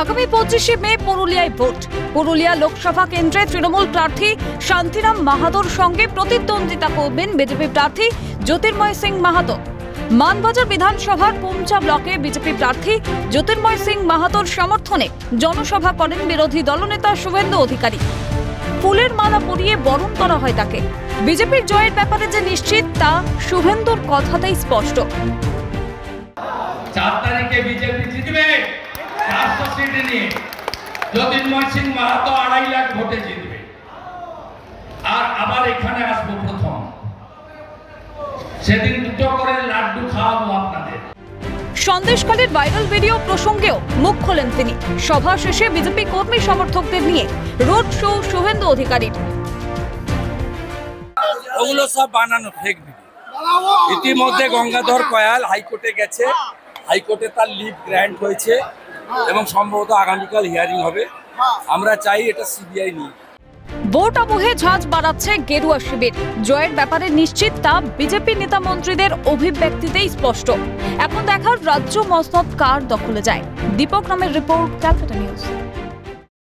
আগামী পঁচিশে মে, পুরুলিয়ায় ভোট। পুরুলিয়া লোকসভা কেন্দ্রে তৃণমূল প্রার্থী শান্তিরাম মাহাতোর সঙ্গে প্রতিদ্বন্দ্বিতা করবেন বিজেপি প্রার্থী জ্যোতির্ময় সিং মাহাতো মানবাজার বিধানসভার পুমচা ব্লকে বিজেপি প্রার্থী জ্যোতির্ময় সিং মাহাতোর সমর্থনে জনসভা করেন বিরোধী দলনেতা শুভেন্দু অধিকারী। ফুলের মালা পরিয়ে বরণ করা হয় তাকে। বিজেপির জয়ের ব্যাপারে যে নিশ্চিত, তা শুভেন্দুর কথাতেই স্পষ্ট। চার তারিখে বিজেপি জিতবে। সিট নিয়ে জ্যোতির্ময় সিং মাহাতো আড়াই লাখ ভোটে জিতবে। আর আবার এখানে আসব প্রথম। সেদিন দুটো করে লাড্ডু খাওয়াবো আপনাদের। সন্দেশকালের ভাইরাল ভিডিও প্রসঙ্গেও মুখ খোলেন তিনি। সভা শেষে বিজেপি কর্মী সমর্থকদের নিয়ে রোড শো শুভেন্দু অধিকারীর। ওগুলো সব বানানো ফেক ভিডিও ইতিমধ্যে গঙ্গাধর কয়াল হাইকোর্টে গেছে। হাইকোর্টে তার লিভ গ্র্যান্ট হয়েছে। এবং সম্ভবত আগামীকাল হিয়ারিং হবে। আমরা চাই এটা সিবিআই নিয়ে। ভোট আবহে ঝাঁজ বাড়াচ্ছে গেরুয়া শিবির। জয়ের ব্যাপারে নিশ্চিত তা বিজেপি নেতা মন্ত্রীদের অভিব্যক্তিতেই স্পষ্ট। এখন দেখার রাজ্য মসনদ কার দখলে যায়। দীপক নামের রিপোর্ট ক্যালকাটা নিউজ।